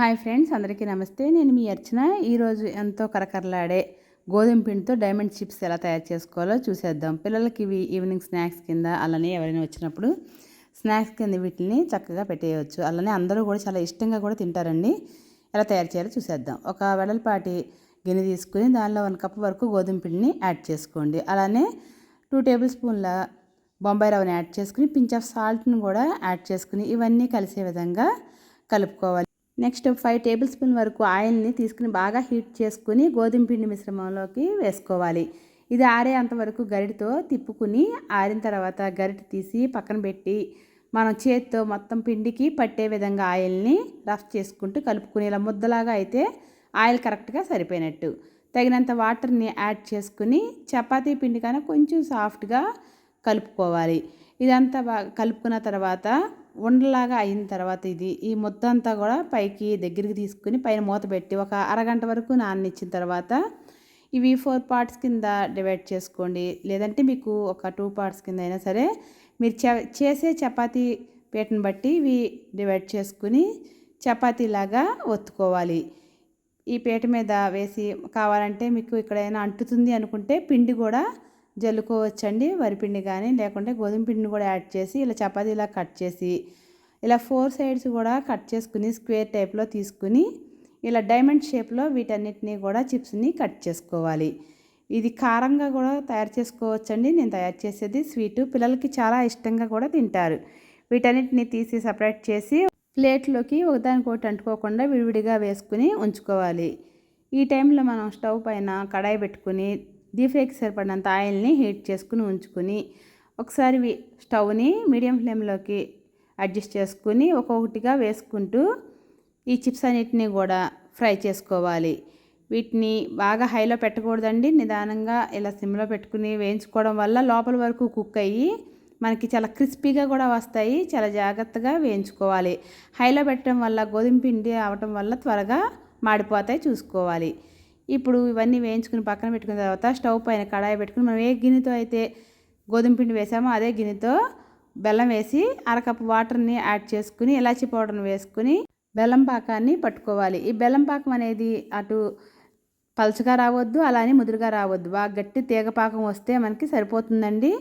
Hi friends అందరికీ నమస్తే. నేను మీ అర్చన. ఈరోజు ఎంతో కరకరలాడే గోధుమ పిండితో డైమండ్ చిప్స్ ఎలా తయారు చేసుకోవాలో చూసేద్దాం. పిల్లలకి ఇవి ఈవినింగ్ స్నాక్స్ కింద అలానే ఎవరైనా వచ్చినప్పుడు స్నాక్స్ కింద వీటిని చక్కగా పెట్టేయవచ్చు అలానే అందరూ కూడా చాలా ఇష్టంగా కూడా తింటారండి. ఎలా తయారు చేయాలో చూసేద్దాం. ఒక వెడల్పాటి గిన్నె తీసుకుని దానిలో వన్ కప్ వరకు గోధుమ పిండిని యాడ్ చేసుకోండి. అలానే టూ టేబుల్ స్పూన్ల బొంబాయి రవ్వని యాడ్ చేసుకుని పించ్ ఆఫ్ సాల్ట్ని కూడా యాడ్ చేసుకుని ఇవన్నీ కలిసే విధంగా కలుపుకోవాలి. నెక్స్ట్ ఫైవ్ టేబుల్ స్పూన్ వరకు ఆయిల్ని తీసుకుని బాగా హీట్ చేసుకుని గోధుమ పిండి మిశ్రమంలోకి వేసుకోవాలి. ఇది ఆరే అంతవరకు గరిటతో తిప్పుకుని ఆరిన తర్వాత గరిట తీసి పక్కన పెట్టి మనం చేతితో మొత్తం పిండికి పట్టే విధంగా ఆయిల్ని రఫ్ చేసుకుంటూ కలుపుకుని ఇలా ముద్దలాగా అయితే ఆయిల్ కరెక్ట్గా సరిపోయినట్టు. తగినంత వాటర్ని యాడ్ చేసుకుని చపాతీ పిండి కన్నా కొంచెం సాఫ్ట్గా కలుపుకోవాలి. ఇదంతా బాగా కలుపుకున్న తర్వాత ఉండలాగా అయిన తర్వాత ఇది ఈ ముద్ద అంతా కూడా పైకి దగ్గరికి తీసుకుని పైన మూత పెట్టి ఒక అరగంట వరకు నాననిచ్చిన తర్వాత ఇవి ఫోర్ పార్ట్స్ కింద డివైడ్ చేసుకోండి. లేదంటే మీకు ఒక టూ పార్ట్స్ కింద అయినా సరే మీరు చేసే చపాతీ పీటను బట్టి ఇవి డివైడ్ చేసుకుని చపాతీలాగా ఒత్తుకోవాలి. ఈ పీట మీద వేసి కావాలంటే మీకు ఎక్కడైనా అంటుతుంది అనుకుంటే పిండి కూడా జల్లుకోవచ్చండి వరిపిండి కానీ లేకుంటే గోధుమ పిండిని కూడా యాడ్ చేసి ఇలా చపాతీలా కట్ చేసి ఇలా ఫోర్ సైడ్స్ కూడా కట్ చేసుకుని స్క్వేర్ టైప్లో తీసుకుని ఇలా డైమండ్ షేప్లో వీటన్నిటిని కూడా చిప్స్ని కట్ చేసుకోవాలి. ఇది కారంగా కూడా తయారు చేసుకోవచ్చండి. నేను తయారు చేసేది స్వీటు. పిల్లలకి చాలా ఇష్టంగా కూడా తింటారు. వీటన్నిటిని తీసి సపరేట్ చేసి ప్లేట్లోకి ఒకదానికొకటి అంటుకోకుండా విడివిడిగా వేసుకుని ఉంచుకోవాలి. ఈ టైంలో మనం స్టవ్ పైన కడాయి పెట్టుకుని డీప్ ఫ్రైకి సరిపడినంత ఆయిల్ని హీట్ చేసుకుని ఉంచుకుని ఒకసారి స్టవ్ని మీడియం ఫ్లేమ్లోకి అడ్జస్ట్ చేసుకుని ఒక్కొక్కటిగా వేసుకుంటూ ఈ చిప్స్ అన్నిటిని కూడా ఫ్రై చేసుకోవాలి. వీటిని బాగా హైలో పెట్టకూడదండి. నిదానంగా ఇలా సిమ్లో పెట్టుకుని వేయించుకోవడం వల్ల లోపల వరకు కుక్ అయ్యి మనకి చాలా క్రిస్పీగా కూడా వస్తాయి. చాలా జాగ్రత్తగా వేయించుకోవాలి. హైలో పెట్టడం వల్ల గోధుమ పిండి అవటం వల్ల త్వరగా మాడిపోతాయి చూసుకోవాలి. ఇప్పుడు ఇవన్నీ వేయించుకుని పక్కన పెట్టుకున్న తర్వాత స్టవ్ పైన కడాయి పెట్టుకుని మనం ఏ గిన్నెతో అయితే గోధుమ పిండి వేసామో అదే గిన్నెతో బెల్లం వేసి అరకప్పు వాటర్ని యాడ్ చేసుకుని ఇలాచి పౌడర్ని వేసుకుని బెల్లం పాకాన్ని పట్టుకోవాలి. ఈ బెల్లం పాకం అనేది అటు పలుచగా రావద్దు అలానే ముదురుగా రావద్దు. బాగా గట్టి తీగ పాకం వస్తే మనకి సరిపోతుందండి.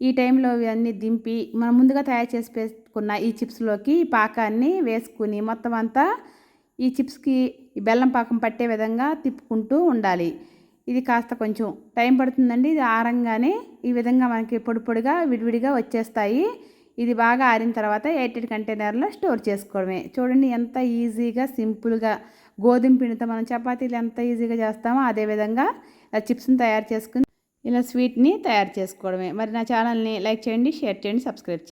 ఈ టైంలో ఇవన్నీ దింపి మనం ముందుగా తయారు చేసి పెట్టుకున్న ఈ చిప్స్లోకి ఈ పాకాన్ని వేసుకుని మొత్తం అంతా ఈ చిప్స్కి ఈ బెల్లం పాకం పట్టే విధంగా తిప్పుకుంటూ ఉండాలి. ఇది కాస్త కొంచెం టైం పడుతుందండి. ఇది ఆరంగానే ఈ విధంగా మనకి పొడి పొడిగా విడివిడిగా వచ్చేస్తాయి. ఇది బాగా ఆరిన తర్వాత ఎయిటెడ్ కంటైనర్లో స్టోర్ చేసుకోవడమే. చూడండి ఎంత ఈజీగా సింపుల్గా గోధుమ పిండితో మనం చపాతీలు ఎంత ఈజీగా చేస్తామో అదేవిధంగా చిప్స్ని తయారు చేసుకుని ఇలా స్వీట్ని తయారు చేసుకోవడమే. మరి నా ఛానల్ని లైక్ చేయండి షేర్ చేయండి సబ్స్క్రైబ్ చేయండి.